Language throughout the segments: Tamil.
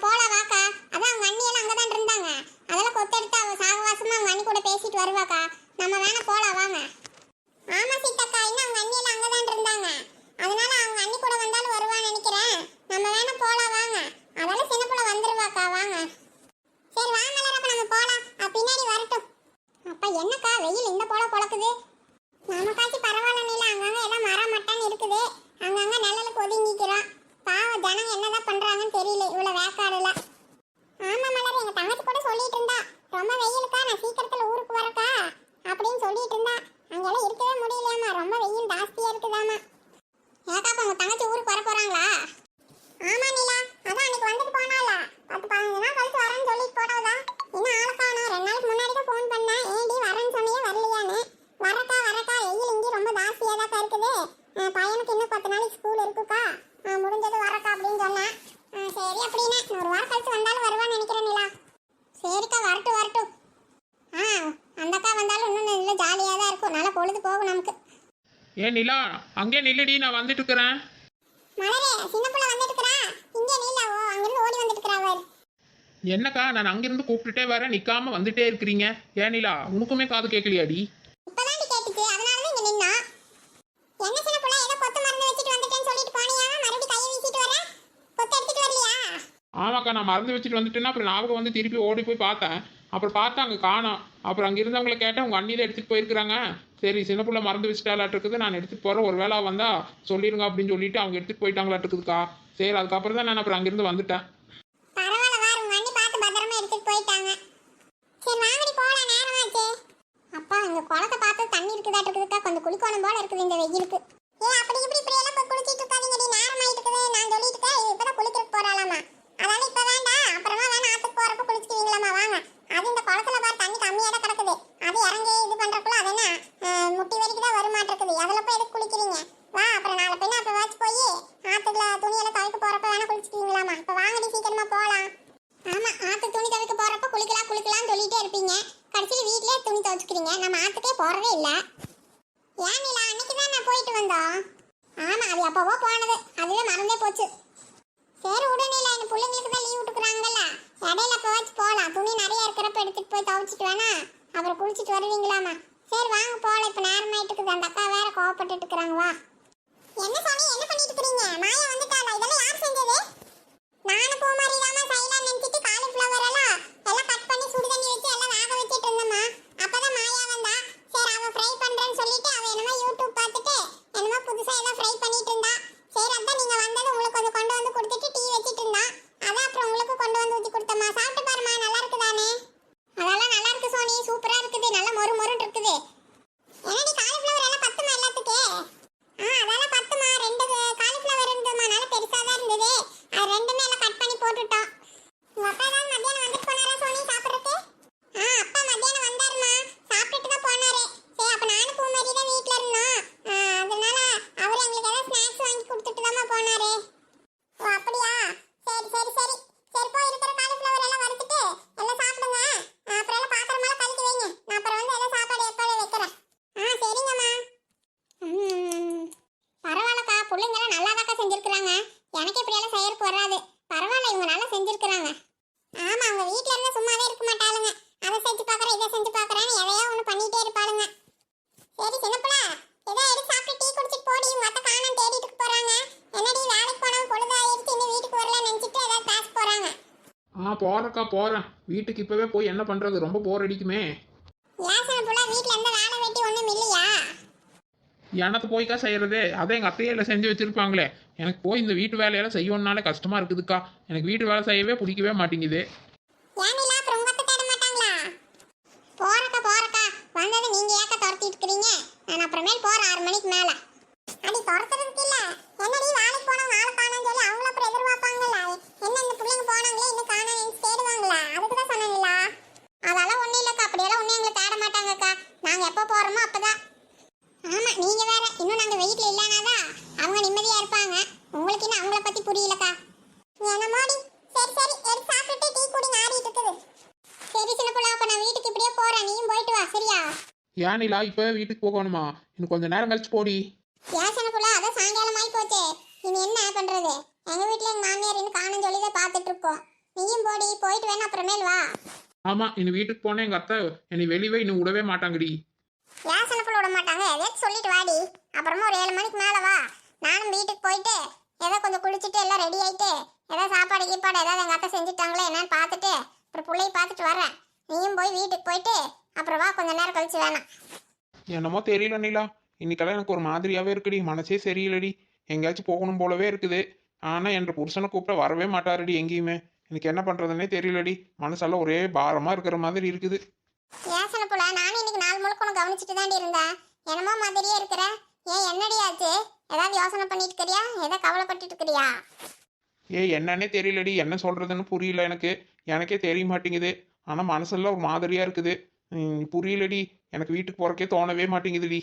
போலாம் வாக்கா. அதான் அவங்க அண்ணியெல்லாம் அங்கே அங்கதான் இருந்தாங்க. அதெல்லாம் கொத்தெடுத்து அவ சாகவாசமாக அவங்க அண்ணி கூட பேசிட்டு வருவாக்கா. நம்ம வேணா போலாம் வாங்க ஆமா சீதாக்கா இன்னும் அவங்க அண்ணி எல்லாம் அங்கதான் இருந்தாங்க அதனால அவங்க அண்ணி கூட வந்தாலும் வருவான்னு நினைக்கிறேன் நம்ம வேணா போலாம் வாங்க அதெல்லாம் சின்ன புள்ள வந்துருவாக்கா வாங்க சரி வா மலர் அப்ப நம்ம போலாம் அ, பின்னாடி வரட்டும் அப்பா என்னக்கா வெயில் இந்த போல பொழக்குது நமக்காச்சும் பரவாயில்ல நீல அங்கங்க எல்லாம் மரம் மட்டான்னு இருக்குது அங்கங்க நிழலுக்கு ஒதுங்கிக்கிறோம் பாவ ஜனங்க என்னதான் பண்றாங்கன்னு தெரியல இவ்வளவு வேக்காடுல ஆமா மலர் எங்க தங்கச்சி கூட சொல்லிட்டு இருந்தா ரொம்ப வெயிலுக்கா நான் சீக்கிரத்துல ஊருக்கு வரக்கா அப்படின்னு சொல்லிட்டு இருந்தா அங்கெல்லாம் இருக்கவே முடியலையாமா ரொம்ப வெயில் ஜாஸ்தியா இருக்குதாமா ஏக்கா அப்ப உங்க தங்கச்சி ஊருக்கு வர போறாங்களா ஆமா நிலா அதான் அன்னைக்கு வந்துட்டு போனால பத்து பதினஞ்சு நாள் கழிச்சு வரேன்னு சொல்லிட்டு போனவதா இன்னும் ஆளை காணோம் ரெண்டு நாளைக்கு முன்னாடி தான் ஃபோன் பண்ணேன் ஏண்டி வரேன்னு சொன்னியே வரலையான்னு வரக்கா வரக்கா வெயில் இங்கே ரொம்ப ஜாஸ்தியாக தான் இருக்குது அஹ் பையனுக்கு இன்னும் பத்து நாளைக்கு ஸ்கூல் இருக்குக்கா முடிஞ்சது வரக்கா அப்படின்னு சொன்னேன். சரி அப்படின்னா ஒரு வாரம் கழிச்சு வந்தாலும் வருவான்னு நினைக்கிறேன் நிலா. சரிக்கா வரட்டும் வரட்டும். ஆ அந்தக்கா வந்தாலும் இன்னும் நல்ல ஜாலியாக தான் இருக்கும். நல்லா பொழுது போகும் நமக்கு. ஏன் நிலா அங்கே நில்லுடி நான் வந்துட்டு இருக்கிறேன். மலரே சின்ன பிள்ளை வந்துட்டு இருக்கிறா. இங்கே நீலாவோ அங்கிருந்து ஓடி வந்துட்டு இருக்கிறா அவர் என்னக்கா நான் அங்கிருந்து கூப்பிட்டுட்டே வரேன் நிக்காம வந்துட்டே இருக்கிறீங்க. ஏன் நிலா உனக்குமே காது கேட்கலையாடி? இப்பதாண்டி கேட்டுச்சு. அதனால தான் இங்க நின்னா என்ன சின்ன புள்ள ஏதோ கொத்து மருந்து வச்சுட்டு வந்துட்டேன்னு சொல்லிட்டு போனியா மறுபடியும் கையை வீசிட்டு வர கொத்து எடுத்துட்டு வரலையா ஆமாக்கா நான் மறந்து வச்சுட்டு வந்துட்டேன்னா அப்புறம் ஞாபகம் வந்து திருப்பி ஓடி போய் பார்த்தேன். அப்புறம் பார்த்தா அங்கே காணோம். அப்புறம் அங்கே இருந்தவங்கள கேட்டேன் உங்கள் அண்ணியில் எடுத்துகிட்டு போயிருக்கிறாங்க. சரி சின்ன பிள்ளை மறந்து வச்சுட்டாலாட்டு இருக்குது நான் எடுத்துகிட்டு போகிறேன் ஒரு வேளை வந்தால் சொல்லிடுங்க அப்படின்னு சொல்லிட்டு அவங்க எடுத்துகிட்டு போயிட்டாங்களாட்டு இருக்குதுக்கா சரி அதுக்கப்புறம் தான் நான் அப்புறம் அங்கேருந்து வந்துட்டேன். பரவாயில்ல அப்பா இந்த குளத்தை பார்த்து தண்ணி இருக்குதாட்டு இருக்குதுக்கா கொஞ்சம் குளிக்கணும் போல இருக்குது இந்த வெயிலுக்கு. ஏ அப்படி இப்படி இப்படி எல்லாம் போய் குளிச்சிட்டு இருக்காதீங்கடி. நேரம் ஆயிட்டு இருக்குது நான் சொல்லிட்டு இருக்கேன் இப்பதான் குளிக்கிறதுக்கு போறாளாமா. அதனால இப்ப வேண்டாம் அப்புறமா வேணா ஆத்துக்கு போறப்ப குளிச்சுக்குவீங்களாமா வாங்க. அது இந்த குளத்துல பார் தண்ணி கம்மியா தான் கிடக்குது. அது இறங்கி இது பண்றதுக்குள்ள அது என்ன முட்டி வரைக்கும் தான் வருமாட்டிருக்குது. அதுல போய் எதுக்கு குளிக்கிறீங்க வா அப்புறம் நாளை பின்ன அப்ப வாச்சு போய் ஆத்துல துணியெல்லாம் துவைக்க போறப்ப வேணா குளிச்சுக்குவீங்களாமா இப்ப வாங்கடி சீக்கிரமா போலாம் ஆமா ஆத்து துணி துவைக்க போறப்ப குளிக்கலாம் குளிக்கலாம்னு சொல்லிட்டே இருப்பீங்க கடைசியில் வீட்லயே துணி துவைச்சுக்கிறீங்க நம்ம ஆத்துக்கே போறதே இல்ல ஏன் நிலா அன்னைக்கு தான் நான் போயிட்டு வந்தோம் ஆமா அது எப்பவோ போனது அதுவே மறந்தே போச்சு சரி உடனே இல்லை என் பிள்ளைங்களுக்கு தான் லீவ் விட்டுக்குறாங்கல்ல இடையில அப்பவாச்சும் போகலாம் துணி நிறைய இருக்கிறப்ப எடுத்துட்டு போய் துவைச்சிட்டு வேணா அப்புறம் குளிச்சுட்டு வருவீங்களாமா சரி வாங்க போல இப்போ நேரமாயிட்டு இருக்குது அந்த அக்கா வேற கோவப்பட்டுட்டு இருக்கிறாங்க வா. என்ன சாமி என்ன பண்ணிட்டு இருக்கிறீங்க? மாயா வந்துட்டாளா? இதெல்லாம் யார் செஞ்சது? நானும் பூமாரி தாமா சைலா நினைச்சிட்டு காலிஃப்ளவர் எல்லாம் எல்லாம் கட் பண்ணி சுடு தண்ணி வச்சு எல்லாம் வேக வச்சிட்டு இருந்தேம்மா. அப்பதான் மாயா வந்தா சரி அவ ஃப்ரை பண்றேன்னு சொல்லிட்டு அவ என்னமோ யூடியூப் பார்த்துட்டு என்னமோ புதுசா ஏதோ ஃப்ரை பண்ணிட்டு இருந்தா சரி அதான் நீங்க வந்தது உங்களுக்கு கொஞ்சம் கொண்டு வந்து கொடுத்துட்டு டீ வச்சிட்டு இருந்தா அதான் அப்புறம் உங்களுக்கு கொண்டு வந்து ஊத்தி கொடுத்தம்மா சாப்பிட்டு பாருமா நல்லா இருக்குதானே அதெல்லாம் நல்லா இருக்கு சோனி சூப்பரா இருக்குது நல்ல மொறு மொறுன்னு இருக்குது என்னடி காலிஃப்ளவர் எல்லாம் பத்துமா எல்லாத்துக்கே ஆ அதெல்லாம் பத்துமா ரெண்டு காலிஃப்ளவர் இருந்ததுமா நல்ல பெருசா தான் இருந்தது அது ரெண்டுமே எல்லாம் கட் பண்ணி போட்டுட்டோம் உங்க அப்பா தான் மத்தியானம் வந்துட்டு போனாரா சோனி சாப்பிட்றதுக்கு ஆ அப்பா மத்தியானம் வந்தாருமா சாப்பிட்டுட்டு தான் போனாரு சரி அப்ப நானும் பூமாரி தான் வீட்ல இருந்தோம் ஆ, அதனால அவர் எங்களுக்கு ஏதாவது ஸ்நாக்ஸ் வாங்கி கொடுத்துட்டு தாம்மா போனாரு ஓ அப்படியா சரி சரி சரி சரி போய் இருக்கிற காலிஃப்ளவர் எல்லாம் வறுத்துட்டு எல்லாம் சாப்பிடுங்க ஆ, அப்புறம் எல்லாம் பாத்திரமெல்லாம் கழுவி வைங்க நான் அப்புறம் வந்து எல்லாம் சாப்பாடு ஏற்பாடு வைக்கிறேன் ஆ சரிங்கம்மா ம், பரவாயில்லக்கா பிள்ளைங்களாம் நல்லாதாக்கா செஞ்சிருக்கிறாங்க எனக்கு இப்படியெல்லாம் செய்யறதுக்கு வராது பரவாயில்ல இவங்க நல்லா செஞ்சிருக்கிறாங்க ஆமா அவங்க வீட்ல இருந்து சும்மாவே இருக்க மாட்டாளுங்க அதை செஞ்சு பார்க்கறேன் இதை செஞ்சு பார்க்கறேன்னு எதையோ ஒன்று பண்ணிட்டே இருப்பாளுங்க. சரி சின்னப்புல ஏதோ எடுத்து சாப்பிட்டு டீ குடிச்சிட்டு போடி. அத்தை காணோம் தேடிட்டு போறாங்க. என்னடி வேலைக்கு போனவங்க பொழுதாயிருச்சு இன்னும் வீட்டுக்கு வரல நினைச்சிட்டு ஏதாவது பேச போறாங்க. ஆ போகிறேக்கா போகிறேன் வீட்டுக்கு இப்போவே போய் என்ன பண்ணுறது ரொம்ப போர் அடிக்குமே. ஏன் சின்னப்புல வீட்ல எந்த வேலை வெட்டி ஒன்றும் இல்லையா? எனக்கு போய்க்கா செய்கிறது அதை எங்கள் அத்தையில செஞ்சு வச்சுருப்பாங்களே. எனக்கு போய் இந்த வீட்டு வேலையெல்லாம் செய்யணும்னாலே கஷ்டமாக இருக்குதுக்கா. எனக்கு வீட்டு வேலை செய்யவே பிடிக்கவே மாட்டேங்குது அப்புறம் உங்க அத்தை தேட மாட்டாங்களா போறக்கா போறக்கா வந்தது நீங்க ஏக்க துரத்திட்டு இருக்கிறீங்க நான் அப்புறமேல் போற ஆறு மணிக்கு மேல. அடி துரத்துறதுக்கு இல்ல. என்னடி வேலைக்கு போனா ஆளை காணோம்னு சொல்லி அவங்கள அப்புறம் எதிர்பார்ப்பாங்கல்ல? என்ன இந்த பிள்ளைங்க போனாங்களே இன்னும் காணோம் தேடுவாங்களா? அதுக்கு தான் சொன்னீங்களா அதெல்லாம் ஒண்ணும் இல்லக்கா. அப்படியெல்லாம் ஒன்றும் எங்களை தேட மாட்டாங்கக்கா. நாங்க எப்போ போறோமோ அப்பதான். ஆமா நீங்க வேற. இன்னும் நாங்க வெயிட்ல இல்லைனாதான் அவங்க நிம்மதியா இருப்பாங்க உங்களுக்கு இன்னும் அவங்கள பத்தி புரியலக்கா என்னமோடி சரி சரி எடுத்து சாப்பிட்டுட்டு டீ குடி நாறிட்டு இருக்குது சரி சின்ன பிள்ளை அப்ப நான் வீட்டுக்கு இப்படியே போறேன் நீயும் போயிட்டு வா சரியா ஏன் நிலா இப்போ வீட்டுக்கு போகணுமா? இன்னும் கொஞ்ச நேரம் கழிச்சு போடி. ஏசன புள்ள அதான் சாயங்காலம் ஆகி போச்சே இனி என்ன பண்றது? எங்க வீட்ல எங்க மாமியார் இன்னும் காணும் சொல்லி தான் பார்த்துட்டு இருக்கோம் நீயும் போடி போயிட்டு வேணா அப்புறமேல் வா. ஆமாம் இனி வீட்டுக்கு போனேன் எங்கள் அத்தை. என்னை வெளியே இன்னும் விடவே மாட்டாங்கடி. ஏசன புள்ள விட மாட்டாங்க. எதாச்சும் சொல்லிட்டு வாடி. அப்புறமா ஒரு ஏழு மணிக்கு மேல வா. நானும் வீட்டுக்கு போயிட்டு ஏதோ கொஞ்சம் குளிச்சுட்டு எல்லாம் ரெடி ஆயிட்டு ஏதோ சாப்பாடு கீப்பாடு ஏதாவது எங்க அத்தை செஞ்சுட்டாங்களே என்னன்னு பார்த்துட்டு அப்புறம் பிள்ளைய பார்த்துட்டு வரேன் நீயும் போய் வீட்டுக்கு போயிட்டு அப்புறம் வா கொஞ்ச நேரம் கழிச்சு வேணாம். என்னமோ தெரியல நிலா. இன்னைக்கெல்லாம் எனக்கு ஒரு மாதிரியாவே இருக்குடி. மனசே சரியில்லடி. எங்கேயாச்சும் போகணும் போலவே இருக்குது. ஆனால் என்ற புருஷனை கூப்பிட்டா வரவே மாட்டாருடி எங்கேயுமே. எனக்கு என்ன பண்ணுறதுனே தெரியலடி. மனசெல்லாம் ஒரே பாரமாக இருக்கிற மாதிரி இருக்குது. ஏசன புள்ள? நானும் இன்னைக்கு நாள் முழுக்க உனக்கு கவனிச்சுட்டு தாண்டி இருந்தேன். என்னமோ மாதிரியே இருக்கிற? ஏன் என்னடி ஆச்சு? ஏதாவது யோசனை பண்ணிட்டு இருக்கிறியா? ஏதோ கவலைப்பட்டுட்டு இருக்கிறியா? ஏ என்னன்னே தெரியலடி. என்ன சொல்கிறதுன்னு புரியல எனக்கு. எனக்கே தெரிய மாட்டேங்குது. ஆனால் மனசெல்லாம் ஒரு மாதிரியாக இருக்குது. புரியலடி. எனக்கு வீட்டுக்கு போகிறக்கே தோணவே மாட்டேங்குதுடி.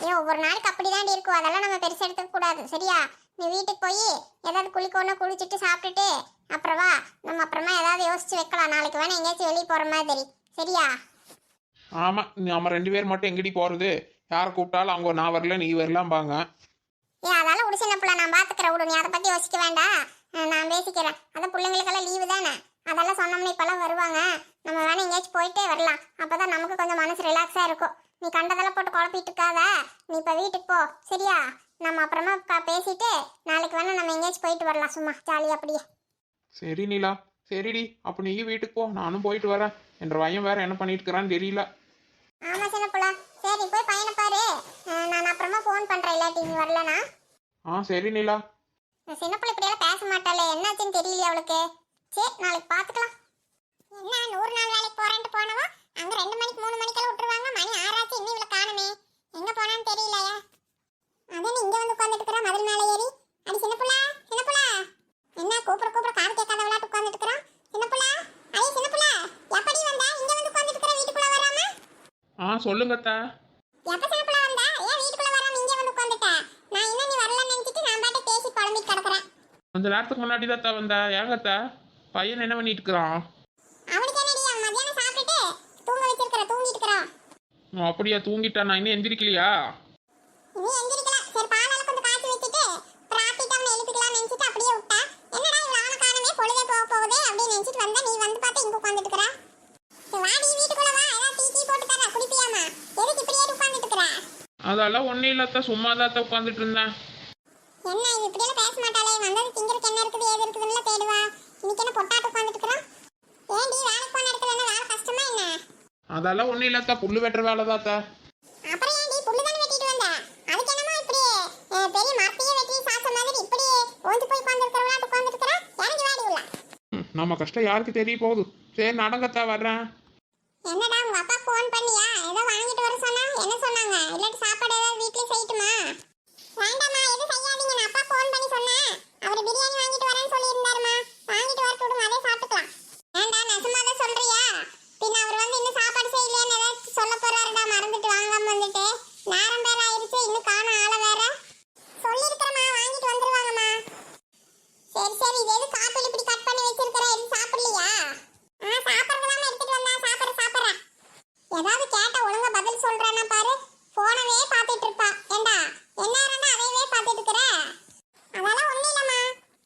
ஏன் ஒவ்வொரு நாளைக்கு அப்படிதாண்டி இருக்கும். அதெல்லாம் நம்ம பெருசா எடுத்துக்க கூடாது. சரியா? நீ வீட்டுக்கு போய் ஏதாவது குளிக்கணும் குளிச்சுட்டு சாப்பிட்டுட்டு அப்புறம் நம்ம அப்புறமா ஏதாவது யோசிச்சு வைக்கலாம். நாளைக்கு வேணா எங்கேயாச்சும் வெளியே போற மாதிரி. சரியா? ஆமாம் நம்ம ரெண்டு பேர் மட்டும் எங்கடி போகிறது யாரை கூப்பிட்டாலும் அவங்க நான் வரல நீ வரலாம்பாங்க. ஏ அதெல்லாம் சின்ன பிள்ளை நான் பாத்துக்கிறேன். விடு நீ அதை பத்தி யோசிக்க வேண்டாம். நான் பேசிக்கிறேன். அதான் பிள்ளைங்களுக்கெல்லாம் லீவு தானே? அதெல்லாம் சொன்னோம்னா இப்பெல்லாம் வருவாங்க. நம்ம வேணா எங்கேயாச்சும் போயிட்டே வரலாம். அப்பதான் நமக்கு கொஞ்சம் மனசு ரிலாக்ஸா இருக்கும். நீ கண்டதெல்லாம் போட்டு குழப்பிட்டு இருக்காத. நீ இப்ப வீட்டுக்கு போ. சரியா? நம்ம அப்புறமா பேசிட்டு நாளைக்கு வேணா நம்ம எங்கேயாச்சும் போயிட்டு வரலாம். சும்மா ஜாலியா அப்படியே. சரி நீலா. சரிடி. அப்போ நீ வீட்டுக்கு போ. நானும் போயிட்டு வரேன். என்ற பையன் வேற என்ன பண்ணிட்டு இருக்கிறான்னு தெரியல. ஆமா சின்ன பிள்ளை. சரி போய் பையனை பாரு. நான் அப்புறமா ஃபோன் பண்றேன். இல்லாட்டி நீ வரலனா? ஆ சரி நீலா. சின்ன பிள்ளை இப்படியெல்லாம் பேச மாட்டாளே. என்னாச்சுன்னு தெரியலையே அவளுக்கு. சரி நாளைக்கு பாத்துக்கலாம். என்ன நூறு நாள் வேலைக்கு போறேன்ட்டு போனவா அங்க ரெண்டு மணிக்கு மூணு மணிக்கெல்லாம் விட்டுருவாங்க. மணி ஆறாச்சு இன்னும் இவளை காணுமே. எங்க போனான்னு தெரியலையே. அதான் இங்க வந்து உட்காந்துட்டு இருக்கிறா மதுரை மேலே ஏறி? அடி சின்ன புள்ள சின்ன புள்ள. என்ன கூப்பிட கூப்பிட காது கேட்காத விளையாட்டு உட்காந்துட்டு இருக்கிறான் சின்ன புள்ள அடி சின்ன புள்ள. எப்படி வந்தா? இங்க வந்து உட்காந்துட்டு இருக்கிற வீட்டுக்குள்ள வராம? ஆ சொல்லுங்க அத்தா. எப்ப சின்னப்புல வந்தா? ஏன் வீட்டுக்குள்ள வராம இங்க வந்து உட்கார்ந்துட்ட? நான் இன்னும் நீ வரலன்னு நினைச்சிட்டு நான் பாட்டு பேசி கிடக்குறேன். கொஞ்ச நேரத்துக்கு முன்னாடி தான் வந்தா. ஏங்க பையன் என்ன பண்ணிட்டு இருக்கிறான்? தூங்கிட்டு அப்படியா தூங்கிட்டான் நான் இன்னும் எந்திரிக்கலையா? அதெல்லாம் ஒன்றும் இல்லை அத்தா சும்மா தான் உட்காந்துட்டு இருந்தேன். என்ன இப்படியெல்லாம் பேச மாட்டாளே. வந்தது திங்கிறதுக்கு என்ன இருக்குது ஏது இருக்குதுன்னு தேடுவா. இன்னைக்கு என்ன பொட்டாட்டு உட்காந்துட்டு இருக்கிறான் ஏன்டி வேலைக்கு போன இடத்துல என்ன வேலை கஷ்டமா என்ன? அதெல்லாம் ஒன்றும் இல்லை அத்தா புல்லு வெட்டுற வேலை தான் அத்தா அப்புறம் ஏன்டி புல்லு தானே வெட்டிட்டு வந்த? அதுக்கு என்னமோ இப்படி அஹ், பெரிய மரத்தையே வெட்டி சாச்ச மாதிரி இப்படி ஓஞ்சு போய் உட்காந்துருக்கிறவளா உட்காந்துருக்கிற இறங்கி வாடி உள்ள. ம், நம்ம கஷ்டம் யாருக்கு தெரிய போகுது? சரி நடங்கத்தா வர்றேன். என்னடா உங்க அப்பா ஃபோன் பண்ணியா? ஏதோ வாங்கிட்டு வர சொன்னா? என்ன சொன்னாங்க? இல்லாட்டி சாப்பாடு ஏதாவது வீட்லயே செய்யட்டுமா? வேண்டாம்மா எதுவும் செய்யாதீங்க. நான் அப்பா ஃபோன் பண்ணி சொன்னேன். அவர் பிரியாணி வாங்கிட்டு வரேன்னு சொல்லியிருந்தாருமா. வாங்கிட்டு வர விடுங்க அதே சாப்பிட்டுக்கலாம். ஏண்டா நெசமா தான் சொல்றியா? பின்ன அவர் வந்து இன்னும் சாப்பாடு செய்யலையான்னு ஏதாச்சும் சொல்ல போறாருடா மறந்துட்டு வாங்காம வந்துட்டு. நேரம் வேற ஆயிருச்சு இன்னும் காண ஆளை வேற. சொல்லியிருக்கிறேம்மா வாங்கிட்டு வந்துருவாங்கம்மா. சரி சரி இது எது காப்பி இப்படி கட் பண்ணி வச்சிருக்கிற எதுவும் சாப்பிடலையா ஆ சாப்பிட்றதெல்லாம் எடுத்துட்டு வந்தா சாப்பிட்ற சாப்பிட்றேன் ஏதாவது கேட்டா ஒழுங்கா பதில் சொல்றானா பாரு போனவே பார்த்துட்டு இருப்பா ஏண்டா என்ன இருந்தா அதையவே பார்த்துட்டு இருக்கிற அதெல்லாம் ஒண்ணும் இல்லம்மா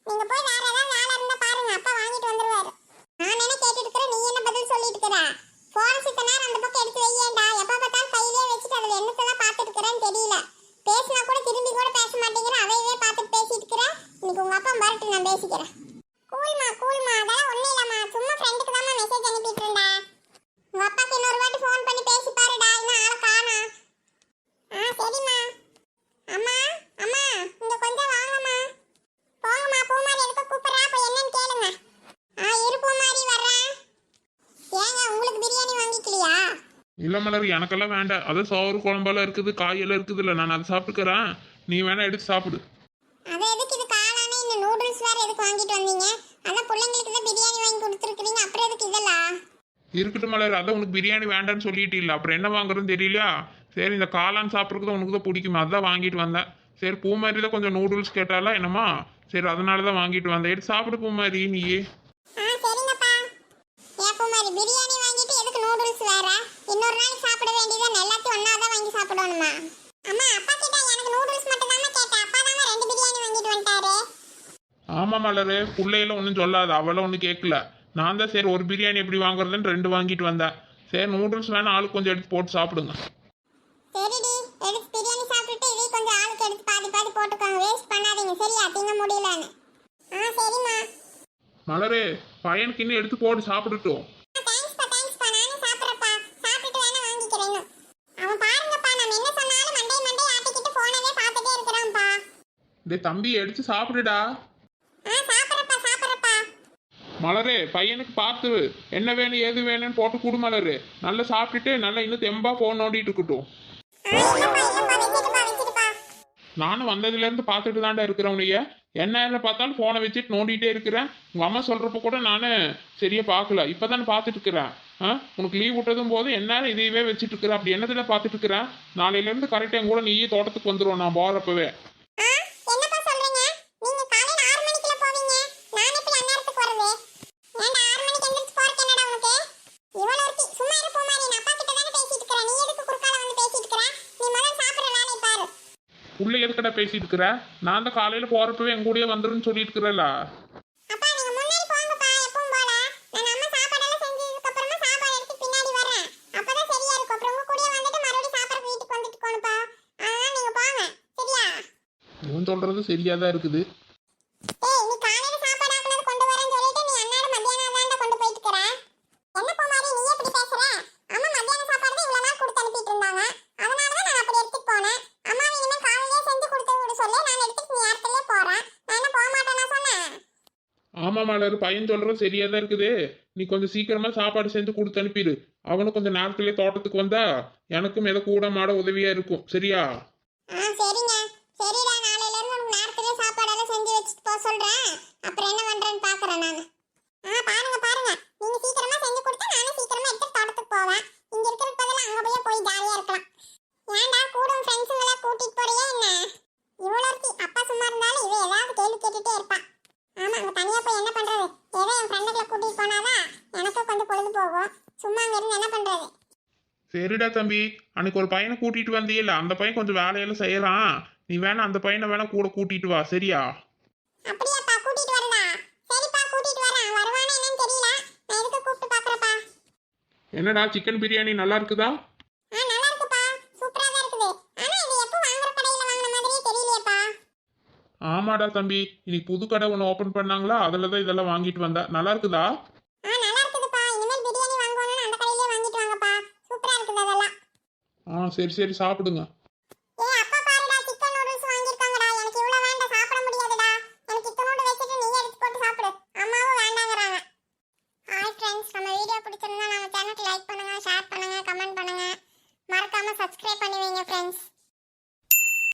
நீங்க போய் வேற ஏதாவது வேலை இருந்தா பாருங்க அப்பா வாங்கிட்டு வந்துருவாரு நான் என்ன கேட்டுட்டு இருக்கிறேன் நீ என்ன பதில் சொல்லிட்டு இருக்கிற போன சித்த நேரம் அந்த பக்கம் எடுத்து வையேண்டா எப்ப பார்த்தாலும் கையிலே வச்சுட்டு அதுல என்னத்தெல்லாம் பார்த்துட்டு இருக்கிறேன்னு தெரியல பேசினா கூட திரும்பி கூட பேச மாட்டேங்கிற அதையவே பார்த்துட்டு பேசிட்டு இருக்கிற இன்னைக்கு உங்க அப்பா வரட்டும் நான் பேசிக்கிறேன். கூல்மா கூல்மா அதெல்லாம் ஒண்ணும் இல்லம்மா. சும்மா ஃப்ரெண்டுக்கு தான் மெசேஜ் அனுப்பிட்டு இருந்தேன் உங்க அப்பாக்கு இன்னொரு வாட்டி ஃபோன் பண்ணி பேசி பாருடா இன்னும் ஆளை காணோம். ஆ சரிம்மா. அம்மா அம்மா இங்க கொஞ்சம் வாங்கம்மா. போங்கம்மா பூமாரி எதுக்கு கூப்பிடுறா போய் என்னன்னு கேளுங்க. ஆ இரு பூமாரி வர்றேன் ஏங்க உங்களுக்கு பிரியாணி வாங்கிக்கலையா? இல்லை மலர் எனக்கெல்லாம் வேண்டாம். அதான் சோறு குழம்பெல்லாம் இருக்குது காயெல்லாம் இருக்குது இல்லை. நான் அதை சாப்பிட்டுக்கிறேன். நீ வேணா எடுத்து சாப்பிடு. அது எதுக்கு இது ஐட்டம்ஸ் வேற எதுக்கு வாங்கிட்டு வந்தீங்க? அதான் பிள்ளைங்களுக்கு தான் பிரியாணி வாங்கி கொடுத்துருக்கீங்க அப்புறம் எதுக்கு இதெல்லாம் இருக்கட்டும் மலர் அதான் உனக்கு பிரியாணி வேண்டாம்னு சொல்லிட்டு இல்லை அப்புறம் என்ன வாங்குறதுன்னு தெரியலையா? சரி இந்த காளான் சாப்பிட்றதுக்கு தான் உனக்கு தான் பிடிக்கும். அதான் வாங்கிட்டு வந்தேன். சரி பூ மாதிரி தான் கொஞ்சம் நூடுல்ஸ் கேட்டாலாம் என்னமா? சரி அதனால தான் வாங்கிட்டு வந்தேன். எடுத்து சாப்பிடு பூ மாதிரி நீயே. பிரியாணி வாங்கிட்டு எதுக்கு நூடுல்ஸ் வேற? இன்னொரு நாள் சாப்பிட வேண்டியதான் எல்லாத்தையும் ஒன்னா தான் வாங்கி சாப்பிடணுமா? அம்மா அப்பா கிட்ட எனக்கு நூடுல்ஸ் மட்டும் தானே கேட்டேன். அப்பா தானே ரெண்டு பிரியாணி வாங்கிட்டு வந்துட்டாரு. ஆமாம் மலரு பிள்ளையெல்லாம் ஒன்றும் சொல்லாது அவளும் ஒன்றும் கேட்கல நான் தான் சரி ஒரு பிரியாணி எப்படி வாங்குறதுன்னு ரெண்டு வாங்கிட்டு வந்தேன். சரி நூடுல்ஸ் வேணா ஆளுக்கு கொஞ்சம் எடுத்து போட்டு சாப்பிடுங்க. சரிடி எடுத்து பிரியாணி சாப்பிட்டுட்டு இதே கொஞ்சம் ஆளுக்கு எடுத்து பாதி பாதி போட்டுக்கோங்க. வேஸ்ட் பண்ணாதீங்க சரியா? திங்க முடியலன்னு. ஆ சரிம்மா. மலரு பையனுக்கு இன்னும் எடுத்து போட்டு சாப்பிட்டுட்டோம். தம்பி எடுத்து சாப்பிடுடா. மலரு பையனுக்கு பார்த்து என்ன வேணும் ஏது வேணும்னு போட்டு கொடு மலரு. நல்லா சாப்பிட்டுட்டு நல்லா இன்னும் தெம்பா போன் நோண்டிட்டு இருக்கட்டும். நானும் வந்ததுலேருந்து பார்த்துட்டு தான்டா இருக்கிறவனைய என்ன பார்த்தாலும் ஃபோனை வச்சுட்டு நோண்டிகிட்டே இருக்கிறேன். உங்கள் அம்மா சொல்கிறப்ப கூட நான் சரியா பார்க்கல. இப்போ தானே பார்த்துட்டு இருக்கிறேன். உனக்கு லீவ் விட்டதும் போது என்ன இதையவே வச்சுட்டு இருக்கிறேன். அப்படி என்னதில் பார்த்துட்டு இருக்கிறேன்? நாளையிலேருந்து கரெக்டாக என் கூட நீயே தோட்டத்துக்கு வந்துடுவோம் நான் போகிறப்பவே ஆ என்னப்பா சொல்றீங்க நீங்க காலையில ஆறு மணிக்குள்ள போவீங்க நான் எப்படி அந்நேரத்துக்கு வருது ஏன்டா ஆறு மணிக்கு எந்திரிச்சு போறதுக்கு என்னடா உனக்கு இவள ஒருத்தி சும்மா இரு பூமாரி நான் அப்பா கிட்ட தானே பேசிட்டு இருக்கிறேன் நீ எதுக்கு குறுக்கால வந்து பேசிட்டு இருக்கிற நீ முதல்ல சாப்பிடுற வேலையை பாரு உள்ள எதுக்கடா பேசிட்டு இருக்கிற நான் தான் காலையில் போகிறப்பவே என் கூடயே வந்துருன்னு சொல்லிட்டு இருக்கிறேன்ல அப்பா நீங்க முன்னாடி போங்கப்பா எப்பவும் போல நான் அம்மா சாப்பாடெல்லாம் செஞ்சதுக்கு அப்புறமா சாப்பாடு எடுத்து பின்னாடி வரேன் அப்பதான் சரியா இருக்கும் அப்புறம் உங்க கூடயே வந்துட்டு மறுபடியும் சாப்பாடு வீட்டுக்கு வந்துட்டு போகணும்ப்பா அதனால நீங்க போங்க சரியா இவன் சொல்கிறது சரியாக தான் இருக்குது ஏய் நீ காலையில சாப்பாடு ஆக்குனது கொண்டு வரேன்னு சொல்லிட்டு நீ அன்னாட மத்தியானம் தான்டா கொண்டு போயிட்டு இருக்கற என்ன பூமாரி நீ எப்படி பேசுற அம்மா மத்தியான சாப்பாடு தான் இவ்வளவு நாள் கொடுத்து அனுப்பிட்டு இருந்தாங்க அதனால தான் நான் அப்படி எடுத்துட்டு போனேன் அம்மா இனிமே காலையிலே செஞ்சு கொடுத்து விட சொல்லி நான் எடுத்துட்டு நீ இடத்துலயே போறேன் நான் என்ன போக மாட்டேனா சொன்னேன் ஆமாம் மலர் பையன் சொல்கிறது சரியாக தான் இருக்குது. நீ கொஞ்சம் சீக்கிரமா சாப்பாடு செஞ்சு கொடுத்து அனுப்பிடு அவனும் கொஞ்சம் நேரத்திலே தோட்டத்துக்கு வந்தா எனக்கும் எதை கூட மாட உதவியாக இருக்கும். சரியா? ஆ சாப்பாடெல்லாம் அப்புறம் என்ன பாருங்க கூட கூட்டிட்டு போறியா என்ன? இவ்வளோ அப்பா சும்மா இருந்தாலும் இவ ஏதாவது கேள்வி கேட்டுட்டே இருப்பா. ஆமா அங்க தனியா போய் என்ன பண்றது? ஏதோ என் ஃப்ரெண்டுகளை கூட்டிட்டு போனாதான் எனக்கும் கொஞ்சம் பொழுது போகும். சும்மா அங்க இருந்து என்ன பண்றது? சரிடா தம்பி. அன்னைக்கு ஒரு பையனை கூட்டிட்டு வந்தியல்ல. அந்த பையன் கொஞ்சம் வேலையெல்லாம் செய்யறான். நீ வேணா அந்த பையனை வேணா கூட கூட்டிட்டு வா சரியா? அப்படியாப்பா கூட்டிட்டு வரதா சரிப்பா கூட்டிட்டு வரேன். வருவானா என்னன்னு தெரியல. நான் எதுக்கு கூப்பிட்டு பாக்குறப்பா என்னடா சிக்கன் பிரியாணி நல்லா இருக்குதா ஆ நல்லா இருக்குப்பா சூப்பரா தான் இருக்குது ஆனா இது எப்போ வாங்குற கடையில வாங்கின மாதிரியே தெரியலையேப்பா ஆமாடா தம்பி இன்னைக்கு புது கடை ஒன்று ஓப்பன் பண்ணாங்களா? அதில் தான் இதெல்லாம் வாங்கிட்டு வந்தேன் நல்லா இருக்குதா? ஆ சரி சரி சாப்பிடுங்க.